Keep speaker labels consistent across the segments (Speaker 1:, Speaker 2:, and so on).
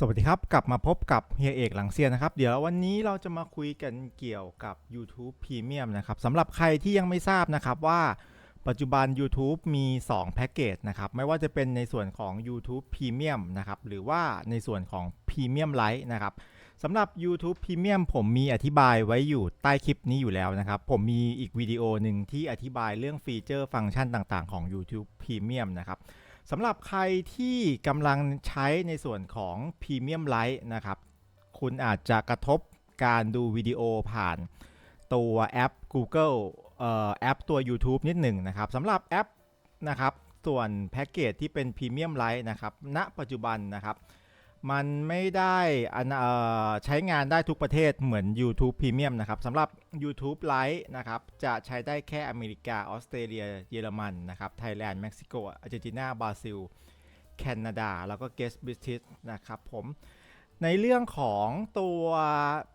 Speaker 1: สวัสดีครับ กลับมาพบกับเฮียเอกหลังเซียนนะครับ เดี๋ยววันนี้เราจะมาคุยกันเกี่ยวกับ YouTube Premium นะครับสำหรับใครที่ยังไม่ทราบนะครับว่าปัจจุบัน YouTube มี 2 แพ็กเกจนะครับ ไม่ว่าจะเป็นในส่วนของ YouTube Premium นะครับ หรือว่าในส่วนของ Premium Lite นะครับสำหรับ YouTube Premium ผมมีอธิบายไว้อยู่ใต้คลิปนี้อยู่แล้วนะครับ ผมมีอีกวิดีโอหนึ่งที่อธิบายเรื่องฟีเจอร์ฟังก์ชันต่างๆ ของ YouTube Premium นะครับ สำหรับใครที่กำลังใช้ในส่วนของ Premium Lite นะครับ คุณอาจจะกระทบการดูวิดีโอผ่านตัวแอป Google เอ่อแอปตัว YouTube นิดหนึ่งนะครับสำหรับแอปนะครับส่วนแพ็กเกจที่เป็น Premium Lite นะครับณปัจจุบันนะครับ มันไม่ได้อันใช้งานได้ทุกประเทศเหมือน YouTube Premium นะครับสำหรับ YouTube Lite นะครับ จะใช้ได้แค่อเมริกา ออสเตรเลีย เยอรมันนะครับ ไทยแลนด์ เม็กซิโก อาร์เจนตินา บราซิล แคนาดา แล้วก็ Guest British นะครับผม ในเรื่องของตัว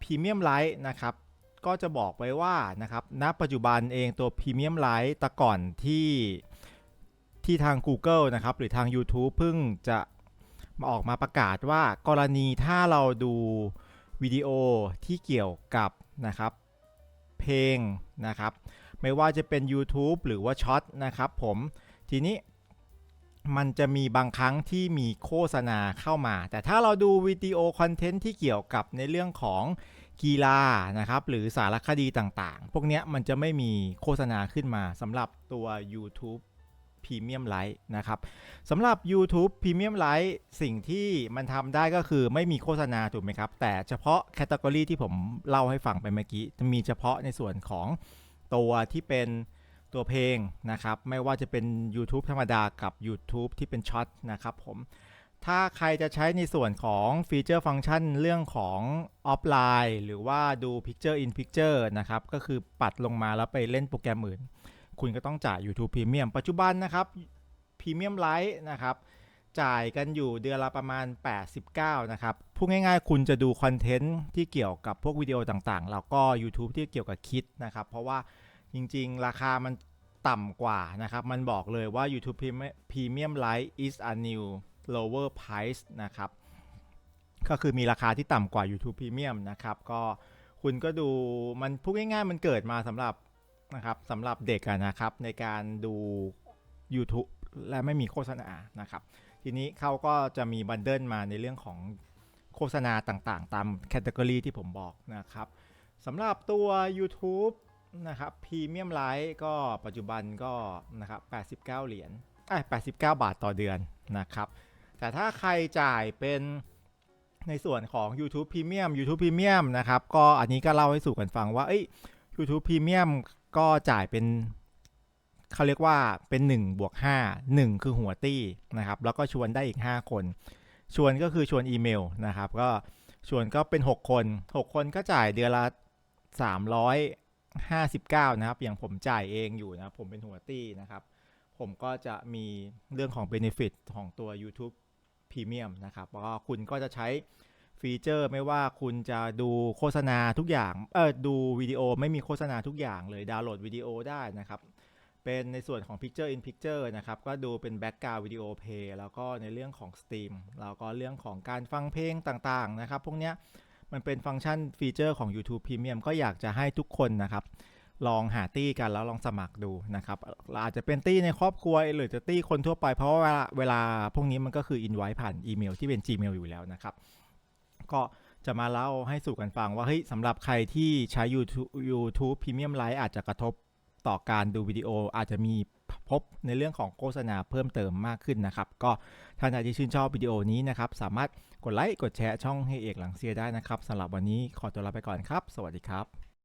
Speaker 1: Premium Lite นะครับ ก็จะบอกไว้ว่านะครับ ณ ปัจจุบันเองตัว Premium Lite แต่ก่อนที่ที่ทาง Google นะครับ หรือทาง YouTube เพิ่งจะ มาออกมาประกาศว่ากรณีถ้าเราดูวิดีโอที่เกี่ยวกับนะครับเพลงนะครับ ไม่ว่าจะเป็น YouTube หรือว่าช็อตนะครับผมทีนี้มันจะมีบางครั้งที่มีโฆษณาเข้ามา แต่ถ้าเราดูวิดีโอคอนเทนต์ที่เกี่ยวกับในเรื่องของกีฬานะครับหรือสารคดีต่างๆ พวกนี้มันจะไม่มีโฆษณาขึ้นมาสำหรับตัว YouTube Premium Lite นะครับสำหรับ YouTube Premium Lite สิ่งที่มันทำได้ก็คือไม่มีโฆษณาถูกไหมครับ แต่เฉพาะแคตตากรีที่ผมเล่าให้ฟังไปเมื่อกี้ จะมีเฉพาะในส่วนของตัวที่เป็นตัวเพลงนะครับ ไม่ว่าจะเป็น YouTube ธรรมดากับ YouTube ที่เป็นช็อตนะครับผมถ้าใครจะใช้ในส่วนของฟีเจอร์ฟังก์ชันเรื่องของออฟไลน์ หรือว่าดู Picture in Picture นะครับ ก็คือปัดลงมาแล้วไปเล่นโปรแกรมอื่น คุณก็ต้องจ่าย YouTube Premium ปัจจุบันนะครับ Premium Lite นะครับ จ่ายกันอยู่เดือนละประมาณ 89 นะครับ พูดง่ายๆ คุณจะดูคอนเทนต์ที่เกี่ยวกับพวกวิดีโอต่างๆ แล้วก็ YouTube ที่เกี่ยวกับคิดนะครับ เพราะว่าจริงๆ ราคามันต่ำกว่านะครับ มันบอกเลยว่า YouTube Premium Lite is a new lower price นะครับ ก็คือมีราคาที่ต่ำกว่า YouTube Premium นะครับ ก็คุณก็ดูมันพูดง่ายๆ มันเกิดมาสำหรับ นะครับสำหรับเด็กนะครับในการดู YouTube และไม่มีโฆษณานะครับ ทีนี้เขาก็จะมีบันเดิลมาในเรื่องของโฆษณาต่างๆ ตามแคตตากรีที่ผมบอกนะครับสำหรับตัว YouTube นะครับ Premium Lite ก็ปัจจุบันก็นะครับ89 เหรียญไอ้ย89 บาทต่อเดือนนะครับ แต่ถ้าใครจ่ายเป็นในส่วนของ YouTube Premium YouTube Premium นะครับ ก็อันนี้ก็เล่าให้สู่กันฟังว่าเอ้ย YouTube Premium ก็จ่ายเป็นเขาเรียกว่าเป็น1บวก5 1 คือหัวตี้นะครับ แล้วก็ชวนได้อีก 5 คน ชวนก็คือชวนอีเมลนะครับ ก็ชวนก็เป็น 6 คน 6 คนก็จ่ายเดือนละ 359 นะครับ อย่างผมจ่ายเองอยู่นะ ผมเป็นหัวตี้นะครับ ผมก็จะมีเรื่องของ Benefit ของตัว YouTube Premium นะครับ แล้วก็คุณก็จะใช้ ฟีเจอร์ไม่ว่าคุณจะดูโฆษณาทุกอย่างเออดูวิดีโอไม่มีโฆษณาทุกอย่างเลยดาวน์โหลดวิดีโอได้นะครับ เป็นในส่วนของ Picture in Picture นะครับ ก็ดูเป็น Background Video Play แล้วก็ในเรื่องของ Steam แล้วก็เรื่องของการฟังเพลงต่างๆ นะครับ พวกเนี้ยมันเป็นฟังก์ชันฟีเจอร์ของ YouTube Premium ก็อยากจะให้ทุกคนนะครับ ลองหาตี้กันแล้วลองสมัครดูนะครับอาจจะเป็นตี้ในครอบครัวหรือจะตี้คนทั่วไปเพราะว่าเวลาพวกนี้มันก็คือ invite ผ่านอีเมลที่เป็น Gmail อยู่แล้วนะครับ ก็จะมาเล่าให้สู่กันฟังว่าเฮ้ยสำหรับใครที่ใช้ YouTube YouTube Premium Lite อาจจะกระทบต่อการดูวิดีโออาจจะมีพบในเรื่องของโฆษณาเพิ่มเติมมากขึ้นนะครับ ก็ท่านใดที่ชื่นชอบวิดีโอนี้นะครับ สามารถกดไลค์กดแชร์ช่องให้เอกหลังเซียได้นะครับสำหรับวันนี้ขอตัวลาไปก่อนครับ สวัสดีครับ